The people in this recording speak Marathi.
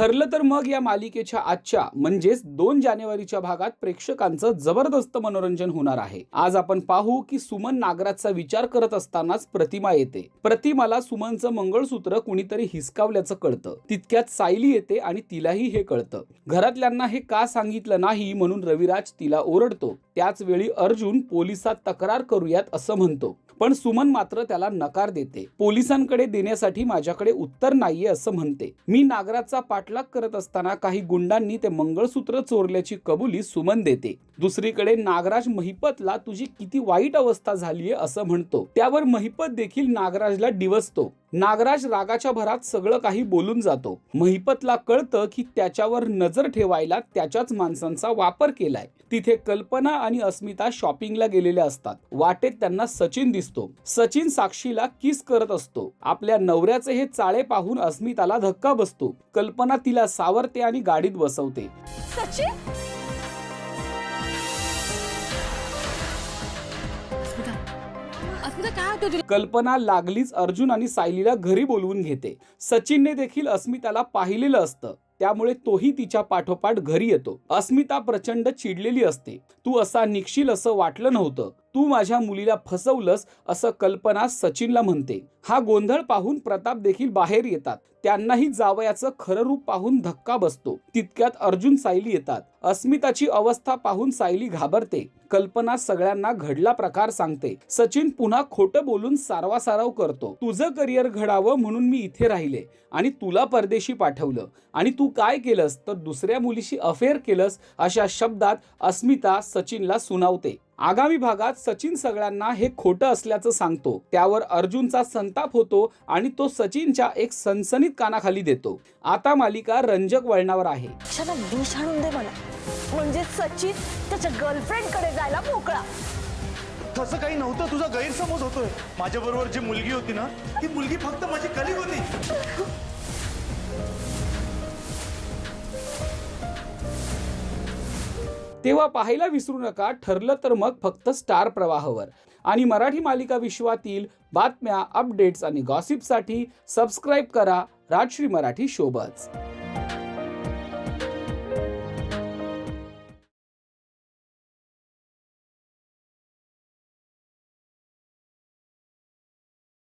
ठरलं तर मग या मालिकेच्या आजच्या म्हणजेच दोन जानेवारीच्या भागात प्रेक्षकांचं जबरदस्त मनोरंजन होणार आहे. आज आपण पाहू की सुमन नागराजचा विचार करत असतानाच प्रतिमा येते. प्रतिमाला सुमनचं मंगळसूत्र कुणीतरी हिसकावल्याचं कळतं. तितक्यात सायली येते आणि तिलाही हे कळतं. घरातल्यांना हे का सांगितलं नाही म्हणून रविराज तिला ओरडतो. त्याच वेळी अर्जुन पोलिसात तक्रार करूयात असं म्हणतो. पण सुमन मात्र त्याला नकार देते. पोलिसांकडे देण्यासाठी माझ्याकडे उत्तर नाहीये असं म्हणते. मी नागराजचा पाठलाग करत असताना काही गुंडांनी ते मंगळसूत्र चोरल्याची कबुली सुमन देते. दुसरीकडे नागराज महिपतला तुझी किती वाईट अवस्था झालीये असं म्हणतो. त्यावर महिपत देखील नागराजला डिवसतो. नागराज रागाच्या भरात सगळं काही बोलून जातो. महिपतला कळतं की त्याच्यावर नजर ठेवायला त्याच्याच माणसांचा वापर केलाय. तिथे कल्पना आणि अस्मिता शॉपिंगला गेलेल्या असतात. वाटेत त्यांना सचिन दिसतो. सचिन साक्षीला किस करत असतो. आपल्या नवऱ्याचे हे चाळे पाहून अस्मिताला धक्का बसतो. कल्पना तिला सावरते आणि गाडीत बसवते. सचिन! काय होतं तुला? कल्पना लागलीच अर्जुन आणि सायलीला घरी बोलवून घेते. सचिनने देखील अस्मिताला पाहिलेलं असतं. त्यामुळे तोही तिच्या पाठोपाठ घरी येतो. अस्मिता प्रचंड चिडलेली असते. तू असा निघशील असं वाटलं नव्हतं. तू माझ्या मुलीला फसवलंस असं कल्पना सचिनला म्हणते. हा गोंधळ पाहून प्रताप देखील बाहेर येतात. त्यांनाही जावयाचं खरं रूप पाहून धक्का बसतो. तितक्यात अर्जुन सायली येतात. अस्मिताची अवस्था पाहून सायली घाबरते. कल्पना सगळ्यांना घडला प्रकार सांगते. सचिन पुन्हा खोटं बोलून सारवासारव करतो. तुझं करिअर घडावं म्हणून मी इथे राहिले आणि तुला परदेशी पाठवलं. आणि तू काय केलंस? तर दुसऱ्या मुलीशी अफेअर केलंस अशा शब्दात अस्मिता सचिनला सुनावते. आगामी भागात सचिन सगळ्यांना हे खोटं असल्याचं सांगतो. त्यावर अर्जुनचा संताप होतो आणि तो सचिनच्या एक सनसनीत कानाखाली देतो. आता मालिका रंजक वळणावर आहे. दे मला. म्हणजे सचिन त्याच्या गर्लफ्रेंडकडे जायला मोकळा. तसं काही नव्हतं तुझा गैरसमज होतोय. माझ्या बरोबर जी मुलगी होती ना ती मुलगी फक्त माझी कलिग होती. तेव्हा पाहायला विसरू नका ठरलं तर मग फक्त स्टार प्रवाहावर. आणि मराठी मालिका विश्वातील बातम्या अपडेट्स आणि गॉसिपसाठी सबस्क्राईब करा राजश्री मराठी शोबज.